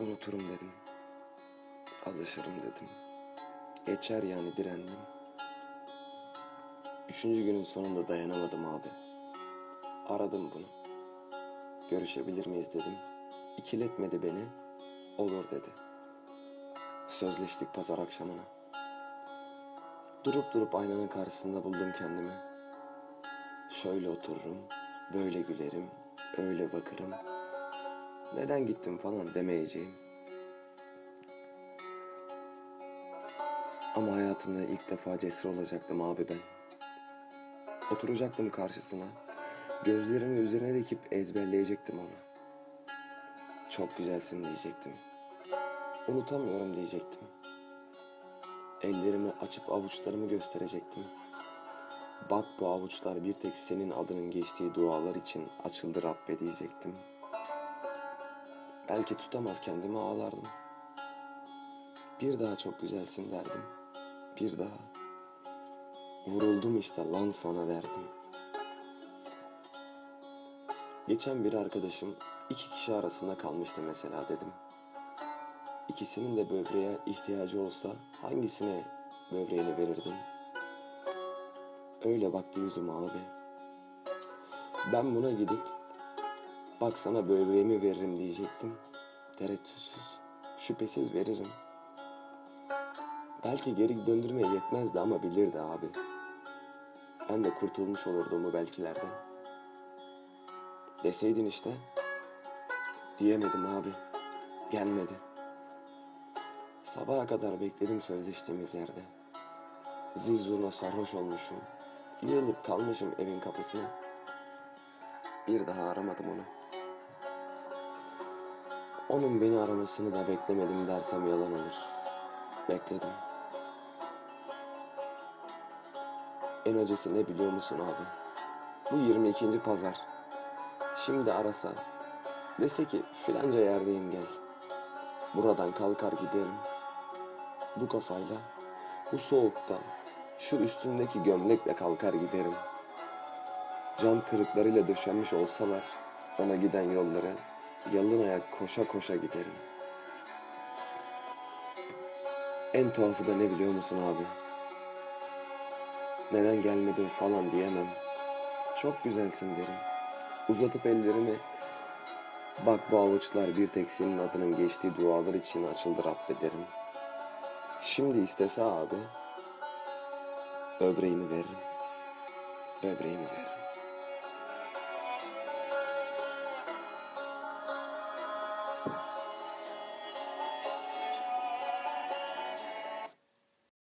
Unuturum dedim. Alışırım dedim. Geçer yani direndim. Üçüncü günün sonunda dayanamadım abi. Aradım bunu. Görüşebilir miyiz dedim. İkiletmedi beni. Olur dedi. Sözleştik pazar akşamına. Durup durup aynanın karşısında buldum kendimi. Şöyle otururum, böyle gülerim, öyle bakarım. Neden gittim falan demeyeceğim. Ama hayatımda ilk defa cesur olacaktım abi ben. Oturacaktım karşısına. Gözlerimi üzerine dikip ezberleyecektim onu. Çok güzelsin diyecektim. Unutamıyorum diyecektim. Ellerimi açıp avuçlarımı gösterecektim. Bak bu avuçlar bir tek senin adının geçtiği dualar için açıldı Rabbe diyecektim. Belki tutamaz kendimi ağlardım. Bir daha çok güzelsin derdim. Bir daha. Vuruldum işte lan sana derdim. Geçen bir arkadaşım iki kişi arasında kalmıştı mesela dedim. İkisinin de böbreğe ihtiyacı olsa hangisine böbreğini verirdin? Öyle baktı yüzüme abi. Ben buna gidip bak sana böbreğimi veririm diyecektim. Tereddütsüz, şüphesiz veririm. Belki geri döndürmeye yetmezdi ama bilirdi abi. Ben de kurtulmuş olurdum bu belkilerden. Deseydin işte. Diyemedim abi. Gelmedi. Sabaha kadar bekledim sözleştiğimiz yerde. Zil zurna sarhoş olmuşum. Yığılıp kalmışım evin kapısına. Bir daha aramadım onu. Onun beni aramasını da beklemedim dersem yalan olur. Bekledim. En acısı ne biliyor musun abi? Bu 22. pazar. Şimdi arasa. Dese ki filanca yerdeyim gel. Buradan kalkar giderim. Bu kafayla, bu soğukta, şu üstümdeki gömlekle kalkar giderim. Cam kırıklarıyla döşenmiş olsalar ona giden yolları yalın ayak koşa koşa giderim. En tuhafı da ne biliyor musun abi? Neden gelmedin falan diyemem. Çok güzelsin derim. Uzatıp ellerimi Bak bu avuçlar bir tek senin adının geçtiği dualar için açıldı Rabbe derim. Şimdi istese abi böbreğimi veririm. Böbreğimi veririm.